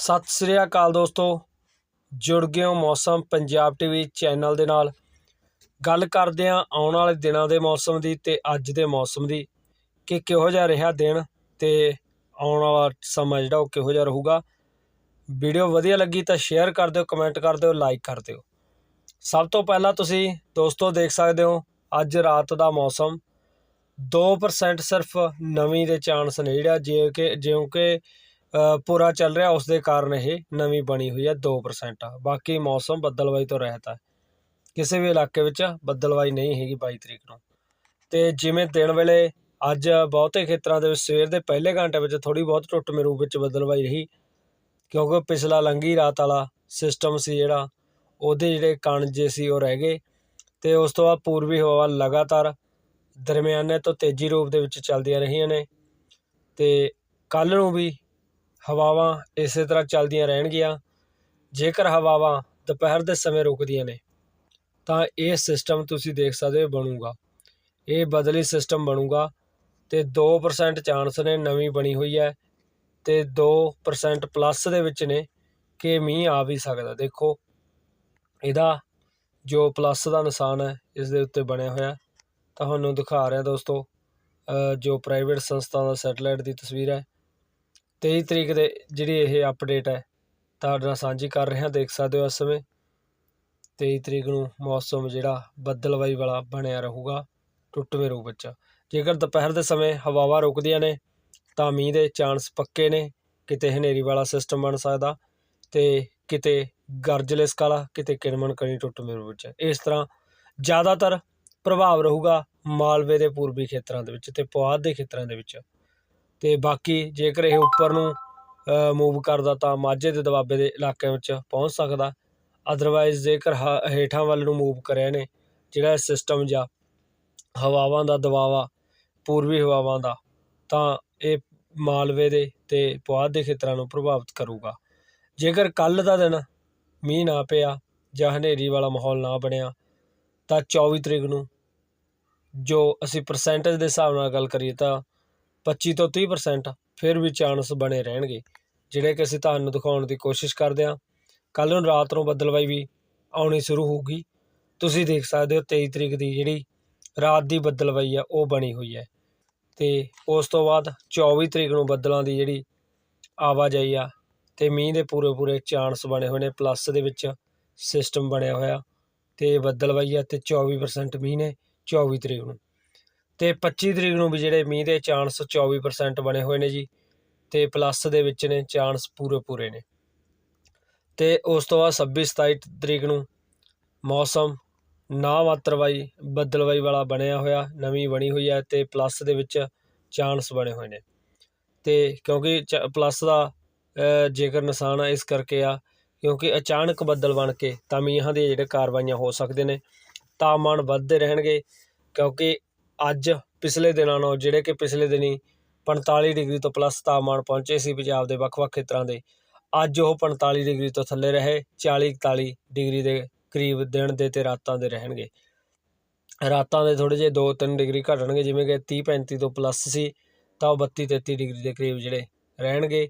ਸਤਿ ਸ੍ਰੀ ਅਕਾਲ ਦੋਸਤੋ। ਜੁੜ ਗਏ ਹੋ ਮੌਸਮ ਪੰਜਾਬ ਟੀਵੀ ਚੈਨਲ ਦੇ ਨਾਲ। ਗੱਲ ਕਰਦੇ ਹਾਂ ਆਉਣ ਵਾਲੇ ਦਿਨਾਂ ਦੇ ਮੌਸਮ ਦੀ ਤੇ ਅੱਜ ਦੇ ਮੌਸਮ ਦੀ। ਕਿ ਕਿਹੋ ਜਿਹਾ ਰਿਹਾ ਦਿਨ ਤੇ ਆਉਣ ਵਾਲਾ ਸਮਾਂ ਜਿਹੜਾ ਉਹ ਕਿਹੋ ਜਿਹਾ ਰਹੂਗਾ। ਵੀਡੀਓ ਵਧੀਆ ਲੱਗੀ ਤਾਂ ਸ਼ੇਅਰ ਕਰ ਦਿਓ ਕਮੈਂਟ ਕਰ ਦਿਓ ਲਾਈਕ ਕਰ ਦਿਓ। ਸਭ ਤੋਂ ਪਹਿਲਾਂ ਤੁਸੀਂ ਦੋਸਤੋ ਦੇਖ ਸਕਦੇ ਹੋ, ਅੱਜ ਰਾਤ ਦਾ ਮੌਸਮ। 2% ਸਿਰਫ ਨਵੀਂ ਦੇ ਚਾਂਸ ਨੇ ਜਿਹੜਾ ਜਿਵੇਂ ਕਿ ਜਿਉਂ ਕਿ ਅ, ਪੂਰਾ ਚੱਲ ਰਿਹਾ ਉਸ ਦੇ ਕਾਰਨ ਇਹ ਨਵੀਂ ਬਣੀ ਹੋਈ ਹੈ 2% ਬਾਕੀ ਮੌਸਮ ਬੱਦਲਵਾਈ ਤੋਂ ਰਹਿਤ ਹੈ। ਕਿਸੇ ਵੀ ਇਲਾਕੇ ਵਿੱਚ ਬੱਦਲਵਾਈ ਨਹੀਂ ਹੈਗੀ 22 ਤਰੀਕ ਨੂੰ। ਤੇ ਜਿਵੇਂ ਦਿਨ ਵੇਲੇ ਅੱਜ ਬਹੁਤੇ ਖੇਤਰਾਂ ਦੇ ਵਿੱਚ ਸਵੇਰ ਦੇ ਪਹਿਲੇ ਘੰਟੇ ਵਿੱਚ ਥੋੜੀ ਬਹੁਤ ਟੁੱਟਵੇਂ ਰੂਪ ਵਿੱਚ ਬੱਦਲਵਾਈ ਰਹੀ ਕਿਉਂਕਿ ਪਿਛਲਾ ਲੰਗੀ ਰਾਤ ਵਾਲਾ ਸਿਸਟਮ ਸੀ ਜਿਹੜਾ ਉਹਦੇ ਜਿਹੜੇ ਕਣ ਜੇ ਸੀ ਉਹ ਰਹਿ ਗਏ ਤੇ ਉਸ ਤੋਂ ਬਾਅਦ ਪੂਰਬੀ ਹਵਾ ਲਗਾਤਾਰ ਦਰਮਿਆਨੇ ਤੋਂ ਤੇਜ਼ੀ ਰੂਪ ਦੇ ਵਿੱਚ ਚੱਲਦੀਆਂ ਰਹੀਆਂ ਨੇ। ਤੇ ਕੱਲ ਨੂੰ ਵੀ ਹਵਾਵਾਂ ਇਸੇ ਤਰ੍ਹਾਂ ਚੱਲਦੀਆਂ ਰਹਿਣਗੀਆਂ। ਜੇਕਰ ਹਵਾਵਾਂ ਦੁਪਹਿਰ ਦੇ ਸਮੇਂ ਰੁਕਦੀਆਂ ਨੇ, ਤਾਂ ਇਹ ਸਿਸਟਮ ਤੁਸੀਂ ਦੇਖ ਸਕਦੇ ਹੋ ਬਣੂਗਾ। ਇਹ ਬਦਲੀ ਸਿਸਟਮ ਬਣੂਗਾ ਤੇ 2% ਚਾਂਸ ਨੇ ਨਵੀਂ ਬਣੀ ਹੋਈ ਹੈ ਤੇ 2% ਪਲੱਸ ਦੇ ਵਿੱਚ ਨੇ ਕਿ ਮੀਂਹ ਆ ਵੀ ਸਕਦਾ। ਦੇਖੋ, ਇਹਦਾ ਜੋ ਪਲੱਸ ਦਾ ਨਿਸ਼ਾਨ ਹੈ, ਇਸ ਦੇ ਉੱਤੇ ਬਣਿਆ ਹੋਇਆ। ਤੁਹਾਨੂੰ ਦਿਖਾ ਰਿਹਾ ਦੋਸਤੋ ਜੋ ਪ੍ਰਾਈਵੇਟ ਸੰਸਥਾ ਦਾ ਸੈਟਲਾਈਟ ਦੀ ਤਸਵੀਰ ਹੈ ਤੇਈ ਤਰੀਕ ਦੇ ਜਿਹੜੀ ਇਹ ਅਪਡੇਟ ਹੈ, ਤੁਹਾਡੇ ਨਾਲ ਸਾਂਝੀ ਕਰ ਰਿਹਾ, ਦੇਖ ਸਕਦੇ ਹੋ ਇਸ ਸਮੇਂ। ਤੇਈ ਤਰੀਕ ਨੂੰ ਮੌਸਮ ਜਿਹੜਾ ਬੱਦਲਵਾਈ ਵਾਲਾ ਬਣਿਆ ਰਹੂਗਾ, ਟੁੱਟਵੇਂ ਰੂਪ ਵਿੱਚ। ਜੇਕਰ ਦੁਪਹਿਰ ਦੇ ਸਮੇਂ ਹਵਾਵਾਂ ਰੁਕਦੀਆਂ ਨੇ, ਤਾਂ ਮੀਂਹ ਦੇ ਚਾਂਸ ਪੱਕੇ ਨੇ, ਕਿਤੇ ਹਨੇਰੀ ਵਾਲਾ ਸਿਸਟਮ ਬਣ ਸਕਦਾ, ਤੇ ਕਿਤੇ ਗਰਜਲੇਸ ਕਾਲਾ ਕਿਤੇ ਕਿਣਮਣ ਕਣੀ ਟੁੱਟਵੇਂ ਰੂਪ ਵਿੱਚ। ਇਸ ਤਰ੍ਹਾਂ ਜ਼ਿਆਦਾਤਰ ਪ੍ਰਭਾਵ ਰਹੂਗਾ ਮਾਲਵੇ ਦੇ ਪੂਰਬੀ ਖੇਤਰਾਂ ਦੇ ਵਿੱਚ ਤੇ ਪੁਆਧ ਦੇ ਖੇਤਰਾਂ ਦੇ ਵਿੱਚ। ਅਤੇ ਬਾਕੀ ਜੇਕਰ ਇਹ ਉੱਪਰ ਨੂੰ ਮੂਵ ਕਰਦਾ ਤਾਂ ਮਾਝੇ ਦੇ ਦੁਆਬੇ ਦੇ ਇਲਾਕਿਆਂ ਵਿੱਚ ਪਹੁੰਚ ਸਕਦਾ। ਅਦਰਵਾਈਜ਼ ਜੇਕਰ ਹ- ਹੇਠਾਂ ਵੱਲ ਨੂੰ ਮੂਵ ਕਰਿਆ ਨੇ, ਜਿਹੜਾ ਸਿਸਟਮ ਜਾਂ ਹਵਾਵਾਂ ਦਾ ਦਬਾਵਾ ਪੂਰਬੀ ਹਵਾਵਾਂ ਦਾ, ਤਾਂ ਇਹ ਮਾਲਵੇ ਦੇ ਤੇ ਪੁਆਧ ਦੇ ਖੇਤਰਾਂ ਨੂੰ ਪ੍ਰਭਾਵਿਤ ਕਰੂਗਾ। ਜੇਕਰ ਕੱਲ ਦਾ ਦਿਨ ਮੀਂਹ ਨਾ ਪਿਆ ਜਾਂ ਹਨੇਰੀ ਵਾਲਾ ਮਾਹੌਲ ਨਾ ਬਣਿਆ, ਤਾਂ 24 ਤਰੀਕ ਨੂੰ ਜੋ ਅਸੀਂ ਪਰਸੈਂਟੇਜ ਦੇ ਹਿਸਾਬ ਨਾਲ ਗੱਲ ਕਰੀਏ ਤਾਂ 25 ਤੋਂ 30% ਫਿਰ ਵੀ ਚਾਂਸ ਬਣੇ ਰਹਿਣਗੇ, ਜਿਹੜੇ ਕਿ ਅਸੀਂ ਤੁਹਾਨੂੰ ਦਿਖਾਉਣ ਦੀ ਕੋਸ਼ਿਸ਼ ਕਰਦੇ ਹਾਂ। ਕੱਲ੍ਹ ਨੂੰ ਰਾਤ ਨੂੰ ਬੱਦਲਵਾਈ ਵੀ ਆਉਣੀ ਸ਼ੁਰੂ ਹੋਊਗੀ। ਤੁਸੀਂ ਦੇਖ ਸਕਦੇ ਹੋ ਤੇਈ ਤਰੀਕ ਦੀ ਜਿਹੜੀ ਰਾਤ ਦੀ ਬੱਦਲਵਾਈ ਆ, ਉਹ ਬਣੀ ਹੋਈ ਹੈ। ਅਤੇ ਉਸ ਤੋਂ ਬਾਅਦ 24 ਤਰੀਕ ਨੂੰ ਬੱਦਲਾਂ ਦੀ ਜਿਹੜੀ ਆਵਾਜਾਈ ਆ ਅਤੇ ਮੀਂਹ ਦੇ ਪੂਰੇ ਪੂਰੇ ਚਾਂਸ ਬਣੇ ਹੋਏ ਨੇ ਪਲੱਸ ਦੇ ਵਿੱਚ ਸਿਸਟਮ ਬਣਿਆ ਹੋਇਆ। ਅਤੇ ਬੱਦਲਵਾਈ ਆ ਅਤੇ ਚੌਵੀ ਪ੍ਰਸੈਂਟ ਮੀਂਹ ਨੇ 24 ਤਰੀਕ ਨੂੰ। ਅਤੇ ਪੱਚੀ ਤਰੀਕ ਨੂੰ ਵੀ ਜਿਹੜੇ ਮੀਂਹ ਦੇ ਚਾਂਸ 24% ਬਣੇ ਹੋਏ ਨੇ ਜੀ ਅਤੇ ਪਲੱਸ ਦੇ ਵਿੱਚ ਨੇ, ਚਾਂਸ ਪੂਰੇ ਪੂਰੇ ਨੇ। ਅਤੇ ਉਸ ਤੋਂ ਬਾਅਦ 26 27 ਤਰੀਕ ਨੂੰ ਮੌਸਮ ਨਾ ਮਾਤਰਵਾਈ ਬੱਦਲਵਾਈ ਵਾਲਾ ਬਣਿਆ ਹੋਇਆ, ਨਵੀਂ ਬਣੀ ਹੋਈ ਹੈ ਅਤੇ ਪਲੱਸ ਦੇ ਵਿੱਚ ਚਾਂਸ ਬਣੇ ਹੋਏ ਨੇ। ਅਤੇ ਕਿਉਂਕਿ ਚ ਪਲੱਸ ਦਾ ਜੇਕਰ ਨਿਸ਼ਾਨ ਇਸ ਕਰਕੇ ਆ, ਕਿਉਂਕਿ ਅਚਾਨਕ ਬੱਦਲ ਬਣ ਕੇ ਤਾਂ ਮੀਂਹਾਂ ਦੇ ਜਿਹੜੇ ਕਾਰਵਾਈਆਂ ਹੋ ਸਕਦੇ ਨੇ, ਤਾਪਮਾਨ ਵੱਧਦੇ ਰਹਿਣਗੇ, ਕਿਉਂਕਿ ਅੱਜ ਪਿਛਲੇ ਦਿਨਾਂ ਨਾਲੋਂ ਜਿਹੜੇ ਕਿ ਪਿਛਲੇ ਦਿਨੀ 45 ਡਿਗਰੀ ਤੋਂ ਪਲੱਸ ਤਾਪਮਾਨ ਪਹੁੰਚੇ ਸੀ ਪੰਜਾਬ ਦੇ ਵੱਖ-ਵੱਖ ਖੇਤਰਾਂ ਦੇ, ਅੱਜ ਉਹ 45 ਡਿਗਰੀ ਤੋਂ ਥੱਲੇ ਰਹੇ 40-41 ਡਿਗਰੀ ਦੇ ਕਰੀਬ ਦਿਨ ਦੇ ਤੇ ਰਾਤਾਂ ਦੇ ਰਹਿਣਗੇ। ਰਾਤਾਂ ਦੇ ਥੋੜੇ ਜਿਹੇ 2-3 ਡਿਗਰੀ ਘਟਣਗੇ, ਜਿਵੇਂ ਕਿ 30-35 ਤੋਂ ਪਲੱਸ ਸੀ, ਤਾਂ ਉਹ 32-33 ਡਿਗਰੀ ਦੇ ਕਰੀਬ ਜਿਹੜੇ ਰਹਿਣਗੇ।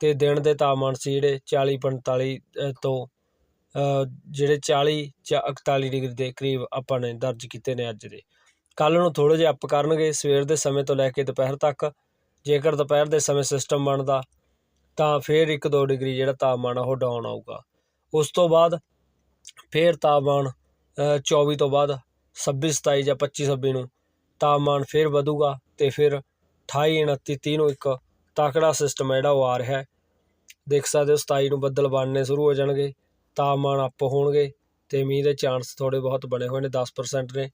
ਤੇ ਦਿਨ ਦੇ ਤਾਪਮਾਨ ਸੀ ਜਿਹੜੇ 40-45 ਤੋਂ ਜਿਹੜੇ 40 ਜਾਂ 41 ਡਿਗਰੀ ਦੇ ਕਰੀਬ ਆਪਾਂ ਨੇ ਦਰਜ ਕੀਤੇ ਨੇ ਅੱਜ ਦੇ। ਕੱਲ ਨੂੰ ਥੋੜ੍ਹੇ ਜਿਹਾ ਅਪ ਕਰਨਗੇ ਸਵੇਰ ਦੇ ਸਮੇਂ ਤੋਂ ਲੈ ਕੇ ਦੁਪਹਿਰ ਤੱਕ। ਜੇਕਰ ਦੁਪਹਿਰ ਦੇ ਸਮੇਂ ਸਿਸਟਮ ਬਣਦਾ ਤਾਂ ਫਿਰ 1-2 ਡਿਗਰੀ ਜਿਹੜਾ ਤਾਪਮਾਨ ਉਹ ਡਾਊਨ ਆਊਗਾ। ਉਸ ਤੋਂ ਬਾਅਦ ਫਿਰ ਤਾਪਮਾਨ ਅ, 24 ਤੋਂ ਬਾਅਦ 26 27 ਜਾਂ 25 26 ਨੂੰ ਤਾਪਮਾਨ ਫਿਰ ਵਧੂਗਾ ਤੇ ਫਿਰ 28 29 30 ਨੂੰ ਇੱਕ ਤਕੜਾ ਸਿਸਟਮ ਹੈ ਜਿਹੜਾ ਉਹ ਆ ਰਿਹਾ ਹੈ। ਦੇਖ ਸਕਦੇ ਹੋ 27 ਨੂੰ ਬੱਦਲ ਬਣਨੇ ਸ਼ੁਰੂ ਹੋ ਜਾਣਗੇ ਤਾਪਮਾਨ ਅਪ ਹੋਣਗੇ ਤੇ ਮੀਂਹ ਦੇ ਚਾਂਸ ਥੋੜੇ ਬਹੁਤ ਬਣੇ ਹੋਏ ਨੇ 10% ਨੇ।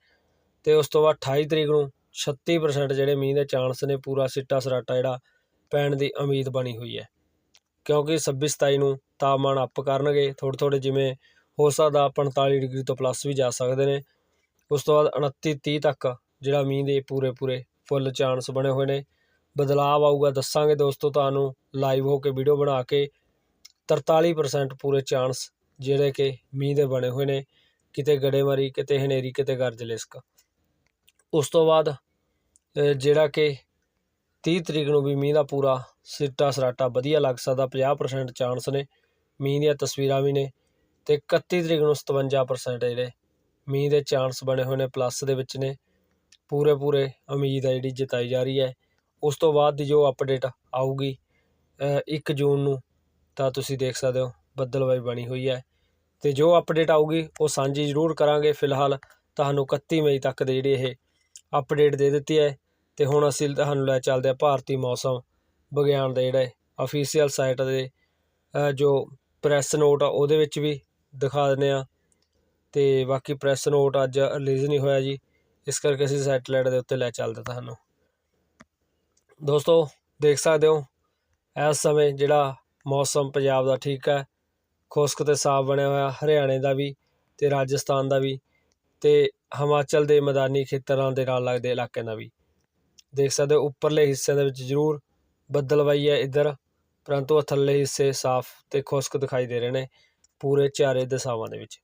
ਅਤੇ ਉਸ ਤੋਂ ਬਾਅਦ 28 ਤਰੀਕ ਨੂੰ 36% ਜਿਹੜੇ ਮੀਂਹ ਦੇ ਚਾਂਸ ਨੇ, ਪੂਰਾ ਸਿੱਟਾ ਸਰਾਟਾ ਜਿਹੜਾ ਪੈਣ ਦੀ ਉਮੀਦ ਬਣੀ ਹੋਈ ਹੈ। ਕਿਉਂਕਿ 26 27 ਨੂੰ ਤਾਪਮਾਨ ਅੱਪ ਕਰਨਗੇ, ਥੋੜ੍ਹੇ ਥੋੜ੍ਹੇ ਜਿਵੇਂ ਹੋ ਸਕਦਾ 45 ਡਿਗਰੀ ਤੋਂ ਪਲੱਸ ਵੀ ਜਾ ਸਕਦੇ ਨੇ। ਉਸ ਤੋਂ ਬਾਅਦ 29 30 ਤੱਕ ਜਿਹੜਾ ਮੀਂਹ ਦੇ ਪੂਰੇ ਪੂਰੇ ਫੁੱਲ ਚਾਂਸ ਬਣੇ ਹੋਏ ਨੇ। ਬਦਲਾਵ ਆਊਗਾ, ਦੱਸਾਂਗੇ ਦੋਸਤੋ ਤੁਹਾਨੂੰ ਲਾਈਵ ਹੋ ਕੇ ਵੀਡੀਓ ਬਣਾ ਕੇ। 43% ਪੂਰੇ ਚਾਂਸ ਜਿਹੜੇ ਕਿ ਮੀਂਹ ਦੇ ਬਣੇ ਹੋਏ ਨੇ, ਕਿਤੇ ਗੜੇਮਾਰੀ, ਕਿਤੇ ਹਨੇਰੀ, ਕਿਤੇ ਗਰਜ ਲਿਸਕ। ਉਸ ਤੋਂ ਬਾਅਦ ਜਿਹੜਾ ਕਿ ਤੀਹ ਤਰੀਕ ਨੂੰ ਵੀ ਮੀਂਹ ਦਾ ਪੂਰਾ ਸਿੱਟਾ ਸਰਾਟਾ ਵਧੀਆ ਲੱਗ ਸਕਦਾ 50% ਚਾਂਸ ਨੇ ਮੀਂਹ ਦੀਆਂ ਤਸਵੀਰਾਂ ਵੀ ਨੇ ਅਤੇ ਇਕੱਤੀ ਤਰੀਕ ਨੂੰ 57% ਜਿਹੜੇ ਮੀਂਹ ਦੇ ਚਾਂਸ ਬਣੇ ਹੋਏ ਨੇ ਪਲੱਸ ਦੇ ਵਿੱਚ ਨੇ। ਪੂਰੇ ਪੂਰੇ ਉਮੀਦ ਹੈ ਜਿਹੜੀ ਜਤਾਈ ਜਾ ਰਹੀ ਹੈ। ਉਸ ਤੋਂ ਬਾਅਦ ਦੀ ਜੋ ਅਪਡੇਟ ਆਊਗੀ 1 ਜੂਨ ਨੂੰ, ਤਾਂ ਤੁਸੀਂ ਦੇਖ ਸਕਦੇ ਹੋ ਬੱਦਲਵਾਈ ਬਣੀ ਹੋਈ ਹੈ। ਤੇ ਜੋ ਅਪਡੇਟ ਆਊਗੀ, ਉਹ ਸਾਂਝੀ ਜ਼ਰੂਰ ਕਰਾਂਗੇ। ਫਿਲਹਾਲ ਤੁਹਾਨੂੰ 31 ਮਈ ਤੱਕ ਦੇ ਜਿਹੜੀ ਇਹ ਅਪਡੇਟ ਦੇ ਦਿੱਤੀ ਹੈ ਅਤੇ ਹੁਣ ਅਸੀਂ ਤੁਹਾਨੂੰ ਲੈ ਚੱਲਦੇ ਹਾਂ ਭਾਰਤੀ ਮੌਸਮ ਵਿਗਿਆਨ ਦੇ ਜਿਹੜੇ ਅਫੀਸ਼ੀਅਲ ਸਾਈਟ ਦੇ ਜੋ ਪ੍ਰੈਸ ਨੋਟ ਆ ਉਹਦੇ ਵਿੱਚ ਵੀ ਦਿਖਾ ਦਿੰਦੇ ਹਾਂ ਅਤੇ ਬਾਕੀ ਪ੍ਰੈਸ ਨੋਟ ਅੱਜ ਰਿਲੀਜ਼ ਨਹੀਂ ਹੋਇਆ ਜੀ, ਇਸ ਕਰਕੇ ਅਸੀਂ ਸੈਟਲਾਈਟ ਦੇ ਉੱਤੇ ਲੈ ਚੱਲਦੇ ਤੁਹਾਨੂੰ। ਦੋਸਤੋ, ਦੇਖ ਸਕਦੇ ਹੋ, ਇਸ ਸਮੇਂ ਜਿਹੜਾ ਮੌਸਮ ਪੰਜਾਬ ਦਾ ਠੀਕ ਹੈ, ਖੁਸ਼ਕ ਤੇ ਸਾਫ਼ ਬਣਿਆ ਹੋਇਆ, ਹਰਿਆਣੇ ਦਾ ਵੀ ਤੇ ਰਾਜਸਥਾਨ ਦਾ ਵੀ ਅਤੇ ਹਿਮਾਚਲ ਦੇ ਮੈਦਾਨੀ ਖੇਤਰਾਂ ਦੇ ਨਾਲ ਲੱਗਦੇ ਇਲਾਕਿਆਂ ਦਾ ਵੀ। ਦੇਖ ਸਕਦੇ ਹੋ, ਉੱਪਰਲੇ ਹਿੱਸਿਆਂ ਦੇ ਵਿੱਚ ਜ਼ਰੂਰ ਬੱਦਲਵਾਈ ਹੈ ਇੱਧਰ। ਪਰੰਤੂ ਥੱਲੇ ਹਿੱਸੇ ਸਾਫ਼ ਅਤੇ ਖੁਸ਼ਕ ਦਿਖਾਈ ਦੇ ਰਹੇ ਨੇ ਪੂਰੇ ਚਾਰੇ ਦਿਸ਼ਾਵਾਂ ਦੇ ਵਿੱਚ।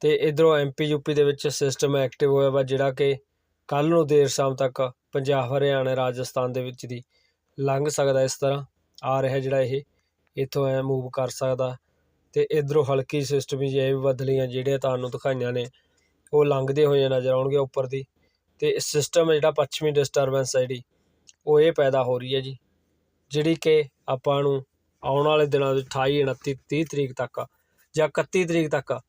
ਤੇ ਇਧਰੋਂ ਐਮਪੀ ਯੂਪੀ ਦੇ ਵਿੱਚ ਸਿਸਟਮ ਐਕਟਿਵ ਹੋਇਆ ਵਾ, ਜਿਹੜਾ ਕਿ ਕੱਲ੍ਹ ਨੂੰ ਦੇਰ ਸ਼ਾਮ ਤੱਕ ਪੰਜਾਬ, ਹਰਿਆਣਾ, ਰਾਜਸਥਾਨ ਦੇ ਵਿੱਚ ਦੀ ਲੰਘ ਸਕਦਾ ਇਸ ਤਰ੍ਹਾਂ। ਆ ਰਿਹਾ ਜਿਹੜਾ ਇਹ, ਇੱਥੋਂ ਐ ਮੂਵ ਕਰ ਸਕਦਾ। ਅਤੇ ਇੱਧਰੋਂ ਹਲਕੀ ਸਿਸਟਮ ਜਿਹੇ ਬਦਲੀਆਂ ਜਿਹੜੀਆਂ ਤੁਹਾਨੂੰ ਦਿਖਾਈਆਂ ਨੇ। ਉਹ ਲੰਘਦੇ ਹੋਏ ਨਜ਼ਰ ਆਉਣਗੇ ਉੱਪਰ ਦੀ ਅਤੇ ਸਿਸਟਮ ਜਿਹੜਾ ਪੱਛਮੀ ਡਿਸਟਰਬੈਂਸ ਹੈ ਜਿਹੜੀ, ਉਹ ਇਹ ਪੈਦਾ ਹੋ ਰਹੀ ਹੈ ਜੀ, ਜਿਹੜੀ ਕਿ ਆਪਾਂ ਨੂੰ ਆਉਣ ਵਾਲੇ ਦਿਨਾਂ ਵਿੱਚ 28 29 30 ਤਰੀਕ ਤੱਕ ਜਾਂ 31 ਤਰੀਕ ਤੱਕ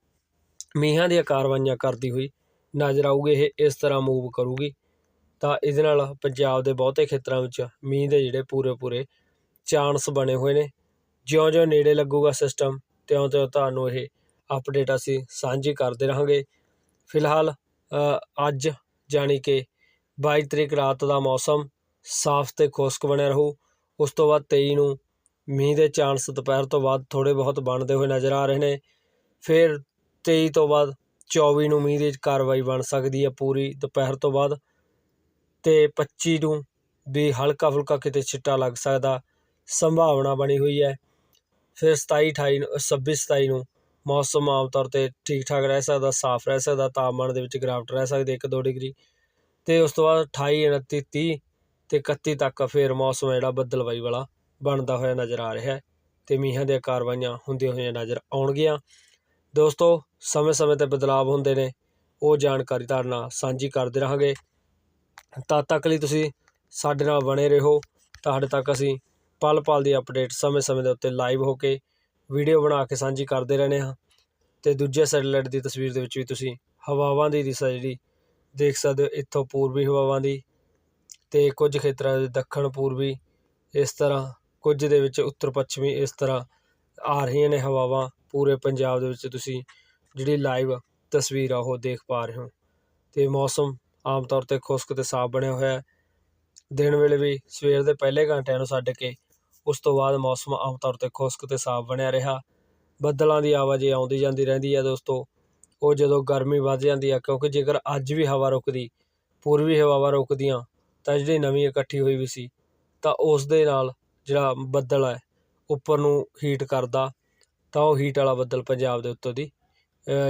ਮੀਂਹਾਂ ਦੀਆਂ ਕਾਰਵਾਈਆਂ ਕਰਦੀ ਹੋਈ ਨਜ਼ਰ ਆਊਗੀ, ਇਹ ਇਸ ਤਰ੍ਹਾਂ ਮੂਵ ਕਰੂਗੀ। ਤਾਂ ਇਹਦੇ ਨਾਲ ਪੰਜਾਬ ਦੇ ਬਹੁਤੇ ਖੇਤਰਾਂ ਵਿੱਚ ਮੀਂਹ ਦੇ ਜਿਹੜੇ ਪੂਰੇ ਪੂਰੇ ਚਾਂਸ ਬਣੇ ਹੋਏ ਨੇ। ਜਿਉਂ-ਜਿਉਂ ਨੇੜੇ ਲੱਗੂਗਾ ਸਿਸਟਮ ਤਿਉਂ-ਤਿਉਂ ਤੁਹਾਨੂੰ ਇਹ ਅਪਡੇਟ ਅਸੀਂ ਸਾਂਝੀ ਕਰਦੇ ਰਹਾਂਗੇ। ਫਿਲਹਾਲ ਅੱਜ ਜਾਣੀ ਕਿ ਬਾਈ ਤਰੀਕ ਰਾਤ ਦਾ ਮੌਸਮ ਸਾਫ਼ ਤੇ ਖੁਸ਼ਕ ਬਣਿਆ ਰਹੂ। ਉਸ ਤੋਂ ਬਾਅਦ 23 ਨੂੰ ਮੀਂਹ ਦੇ ਚਾਂਸ ਦੁਪਹਿਰ ਤੋਂ ਬਾਅਦ ਥੋੜ੍ਹੇ ਬਹੁਤ ਬਣਦੇ ਹੋਏ ਨਜ਼ਰ ਆ ਰਹੇ ਨੇ। ਫਿਰ 23 ਤੋਂ ਬਾਅਦ 24 ਨੂੰ ਮੀਂਹ ਦੀ ਕਾਰਵਾਈ ਬਣ ਸਕਦੀ ਹੈ ਪੂਰੀ ਦੁਪਹਿਰ ਤੋਂ ਬਾਅਦ। ਤੇ 25 ਨੂੰ ਵੀ ਹਲਕਾ ਫੁਲਕਾ ਕਿਤੇ ਛਿੱਟਾ ਲੱਗ ਸਕਦਾ ਸੰਭਾਵਨਾ ਬਣੀ ਹੋਈ ਹੈ। ਫਿਰ 27 28 ਨੂੰ 26 27 ਨੂੰ ਮੌਸਮ ਆਮ ਤੌਰ ਤੇ ਠੀਕ ਠਾਕ ਰਹਿ ਸਕਦਾ, ਸਾਫ਼ ਰਹਿ ਸਕਦਾ, ਤਾਪਮਾਨ ਦੇ ਵਿੱਚ ਗਿਰਾਵਟ ਰਹਿ ਸਕਦੀ 1-2 ਡਿਗਰੀ। ਅਤੇ ਉਸ ਤੋਂ ਬਾਅਦ 28 29 30 ਤੇ 31 ਤੱਕ ਫਿਰ ਮੌਸਮ ਜਿਹੜਾ ਬੱਦਲਵਾਈ ਵਾਲਾ ਬਣਦਾ ਹੋਇਆ ਨਜ਼ਰ ਆ ਰਿਹਾ ਅਤੇ ਮੀਂਹਾਂ ਦੀਆਂ ਕਾਰਵਾਈਆਂ ਹੁੰਦੀਆਂ ਹੋਈਆਂ ਨਜ਼ਰ ਆਉਣਗੀਆਂ। ਦੋਸਤੋ, ਸਮੇਂ-ਸਮੇਂ ਤੇ ਬਦਲਾਵ ਹੁੰਦੇ ਨੇ, ਉਹ ਜਾਣਕਾਰੀ ਤੁਹਾਡੇ ਨਾਲ ਸਾਂਝੀ ਕਰਦੇ ਰਹਾਂਗੇ। ਤਦ ਤੱਕ ਲਈ ਤੁਸੀਂ ਸਾਡੇ ਨਾਲ ਬਣੇ ਰਹੋ। ਤੁਹਾਡੇ ਤੱਕ ਅਸੀਂ ਪਲ-ਪਲ ਦੀ ਅਪਡੇਟ ਸਮੇਂ-ਸਮੇਂ ਦੇ ਉੱਤੇ ਲਾਈਵ ਹੋ ਕੇ ਵੀਡੀਓ ਬਣਾ ਕੇ ਸਾਂਝੀ ਕਰਦੇ ਰਹਿੰਦੇ ਹਾਂ। ਅਤੇ ਦੂਜੇ ਸੈਟੇਲਾਈਟ ਦੀ ਤਸਵੀਰ ਦੇ ਵਿੱਚ ਵੀ ਤੁਸੀਂ ਹਵਾਵਾਂ ਦੀ ਦਿਸ਼ਾ ਜਿਹੜੀ ਦੇਖ ਸਕਦੇ ਹੋ, ਇੱਥੋਂ ਪੂਰਬੀ ਹਵਾਵਾਂ ਦੀ ਅਤੇ ਕੁਝ ਖੇਤਰਾਂ ਦੇ ਦੱਖਣ ਪੂਰਬੀ ਇਸ ਤਰ੍ਹਾਂ, ਕੁਝ ਦੇ ਵਿੱਚ ਉੱਤਰ ਪੱਛਮੀ ਇਸ ਤਰ੍ਹਾਂ ਆ ਰਹੀਆਂ ਨੇ ਹਵਾਵਾਂ। ਪੂਰੇ ਪੰਜਾਬ ਦੇ ਵਿੱਚ ਤੁਸੀਂ ਜਿਹੜੀ ਲਾਈਵ ਤਸਵੀਰ ਆ, ਉਹ ਦੇਖ ਪਾ ਰਹੇ ਹੋ। ਅਤੇ ਮੌਸਮ ਆਮ ਤੌਰ ਤੇ ਖੁਸ਼ਕ ਅਤੇ ਸਾਫ਼ ਬਣਿਆ ਹੋਇਆ ਦਿਨ ਵੇਲੇ ਵੀ ਸਵੇਰ ਦੇ ਪਹਿਲੇ ਘੰਟਿਆਂ ਨੂੰ ਛੱਡ ਕੇ ਉਸ ਤੋਂ ਬਾਅਦ ਮੌਸਮ ਆਮ ਤੌਰ ਤੇ ਖੁਸ਼ਕ ਅਤੇ ਸਾਫ਼ ਬਣਿਆ ਰਿਹਾ। ਬੱਦਲਾਂ ਦੀ ਆਵਾਜਾਈ ਆਉਂਦੀ ਜਾਂਦੀ ਰਹਿੰਦੀ ਹੈ ਦੋਸਤੋ। ਉਹ ਜਦੋਂ ਗਰਮੀ ਵੱਧ ਜਾਂਦੀ ਹੈ, ਕਿਉਂਕਿ ਜੇਕਰ ਅੱਜ ਵੀ ਹਵਾ ਰੁਕਦੀ, ਪੂਰਬੀ ਹਵਾਵਾਂ ਰੁਕਦੀਆਂ, ਤਾਂ ਜਿਹੜੀ ਨਵੀਂ ਇਕੱਠੀ ਹੋਈ ਵੀ ਸੀ, ਤਾਂ ਉਸ ਦੇ ਨਾਲ ਜਿਹੜਾ ਬੱਦਲ ਹੈ, ਉੱਪਰ ਨੂੰ ਹੀਟ ਕਰਦਾ, ਤਾਂ ਉਹ ਹੀਟ ਵਾਲਾ ਬੱਦਲ ਪੰਜਾਬ ਦੇ ਉੱਤੋਂ ਦੀ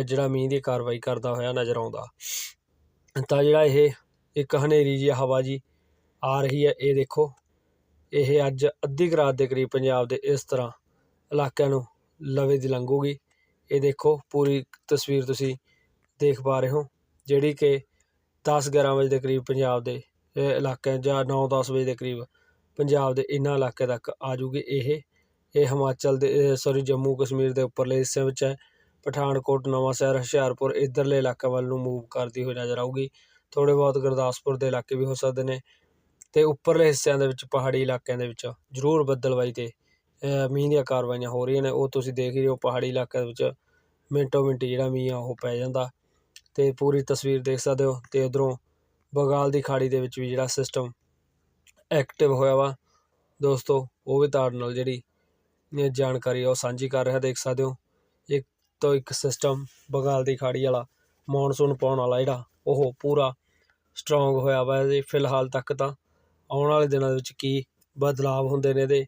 ਜਿਹੜਾ ਮੀਂਹ ਦੀ ਕਾਰਵਾਈ ਕਰਦਾ ਹੋਇਆ ਨਜ਼ਰ ਆਉਂਦਾ। ਤਾਂ ਜਿਹੜਾ ਇਹ ਇੱਕ ਹਨੇਰੀ ਜਿਹੀ ਹਵਾ ਜੀ ਆ ਰਹੀ ਹੈ, ਇਹ ਦੇਖੋ। ਇਹ ਅੱਜ ਅੱਧੀ ਕੁ ਰਾਤ ਦੇ ਕਰੀਬ ਪੰਜਾਬ ਦੇ ਇਸ ਤਰ੍ਹਾਂ ਇਲਾਕਿਆਂ ਨੂੰ ਲਵੇ ਦੀ ਲੰਘੂਗੀ ਇਹ ਦੇਖੋ, ਪੂਰੀ ਤਸਵੀਰ ਤੁਸੀਂ ਦੇਖ ਪਾ ਰਹੇ ਹੋ, ਜਿਹੜੀ ਕਿ 10-11 ਵਜੇ ਦੇ ਕਰੀਬ ਪੰਜਾਬ ਦੇ ਇਲਾਕਿਆਂ ਜਾਂ ਨੌ ਦਸ ਵਜੇ ਦੇ ਕਰੀਬ ਪੰਜਾਬ ਦੇ ਇਹਨਾਂ ਇਲਾਕੇ ਤੱਕ ਆ ਜੂਗੀ ਇਹ। ਇਹ ਹਿਮਾਚਲ ਦੇ ਸੌਰੀ ਜੰਮੂ ਕਸ਼ਮੀਰ ਦੇ ਉੱਪਰਲੇ ਹਿੱਸੇ ਵਿੱਚ ਹੈ। ਪਠਾਨਕੋਟ, ਨਵਾਂ ਸ਼ਹਿਰ, ਹੁਸ਼ਿਆਰਪੁਰ, ਇੱਧਰਲੇ ਇਲਾਕਿਆਂ ਵੱਲ ਨੂੰ ਮੂਵ ਕਰਦੀ ਹੋਈ ਨਜ਼ਰ ਆਊਗੀ। ਥੋੜ੍ਹੇ ਬਹੁਤ ਗੁਰਦਾਸਪੁਰ ਦੇ ਇਲਾਕੇ ਵੀ ਹੋ ਸਕਦੇ ਨੇ। ਅਤੇ ਉੱਪਰਲੇ ਹਿੱਸਿਆਂ ਦੇ ਵਿੱਚ, ਪਹਾੜੀ ਇਲਾਕਿਆਂ ਦੇ ਵਿੱਚ ਜ਼ਰੂਰ ਬੱਦਲਵਾਈ ਤੇ ਮੀਂਹ ਦੀਆਂ ਕਾਰਵਾਈਆਂ ਹੋ ਰਹੀਆਂ ਨੇ। ਉਹ ਤੁਸੀਂ ਦੇਖ ਹੀ ਰਹੇ ਹੋ, ਪਹਾੜੀ ਇਲਾਕਿਆਂ ਦੇ ਵਿੱਚ ਮਿੰਟੋ ਮਿੰਟ ਜਿਹੜਾ ਮੀਂਹ ਆ, ਉਹ ਪੈ ਜਾਂਦਾ। ਅਤੇ ਪੂਰੀ ਤਸਵੀਰ ਦੇਖ ਸਕਦੇ ਹੋ ਅਤੇ ਉੱਧਰੋਂ ਬੰਗਾਲ ਦੀ ਖਾੜੀ ਦੇ ਵਿੱਚ ਵੀ ਜਿਹੜਾ ਸਿਸਟਮ ਐਕਟਿਵ ਹੋਇਆ ਵਾ। ਦੋਸਤੋ, ਉਹ ਵੀ ਤੁਹਾਡੇ ਨਾਲ ਜਿਹੜੀ ਜਾਣਕਾਰੀ ਆ, ਉਹ ਸਾਂਝੀ ਕਰ ਰਿਹਾ, ਦੇਖ ਸਕਦੇ ਹੋ। ਇੱਕ ਤੋਂ ਇੱਕ ਸਿਸਟਮ ਬੰਗਾਲ ਦੀ ਖਾੜੀ ਵਾਲਾ ਮੌਨਸੂਨ ਪਾਉਣ ਵਾਲਾ ਜਿਹੜਾ, ਉਹ ਪੂਰਾ ਸਟਰੋਂਗ ਹੋਇਆ ਵਾ ਜੀ ਫਿਲਹਾਲ ਤੱਕ ਤਾਂ। ਆਉਣ ਵਾਲੇ ਦਿਨਾਂ ਦੇ ਵਿੱਚ ਕੀ ਬਦਲਾਵ ਹੁੰਦੇ ਨੇ ਇਹਦੇ,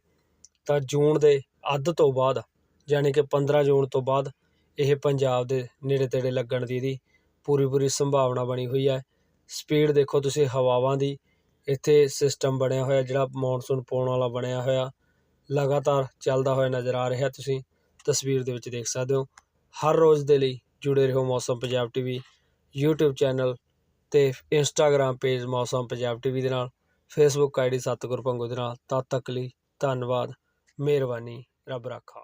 ਤਾਂ ਜੂਨ ਦੇ ਅੱਧ ਤੋਂ ਬਾਅਦ ਯਾਨੀ ਕਿ 15 ਜੂਨ ਤੋਂ ਬਾਅਦ, ਇਹ ਪੰਜਾਬ ਦੇ ਨੇੜੇ ਤੇੜੇ ਲੱਗਣ ਦੀ ਇਹਦੀ ਪੂਰੀ ਪੂਰੀ ਸੰਭਾਵਨਾ ਬਣੀ ਹੋਈ ਹੈ। ਸਪੀਡ ਦੇਖੋ ਤੁਸੀਂ ਹਵਾਵਾਂ ਦੀ, ਇੱਥੇ ਸਿਸਟਮ ਬਣਿਆ ਹੋਇਆ, ਜਿਹੜਾ ਮੌਨਸੂਨ ਪਾਉਣ ਵਾਲਾ ਬਣਿਆ ਹੋਇਆ, ਲਗਾਤਾਰ ਚੱਲਦਾ ਹੋਇਆ ਨਜ਼ਰ ਆ ਰਿਹਾ ਤੁਸੀਂ ਤਸਵੀਰ ਦੇ ਵਿੱਚ ਦੇਖ ਸਕਦੇ ਹੋ। ਹਰ ਰੋਜ਼ ਦੇ ਲਈ ਜੁੜੇ ਰਹੋ Mausam Punjab TV, YouTube channel ਤੇ ਇੰਸਟਾਗ੍ਰam ਪੇਜ ਮੌਸਮ ਪੰਜਾਬ ਟੀਵੀ ਦੇ ਨਾਲ। ਫੇਸਬੁੱਕ ਆਈਡੀ ਸਤਿਗੁਰ ਪੰਗੂ ਦੇ ਨਾਲ ਤਦ ਤੱਕ ਲਈ ਧੰਨਵਾਦ ਮਿਹਰਬਾਨੀ ਰੱਬ ਰਾਖਾ।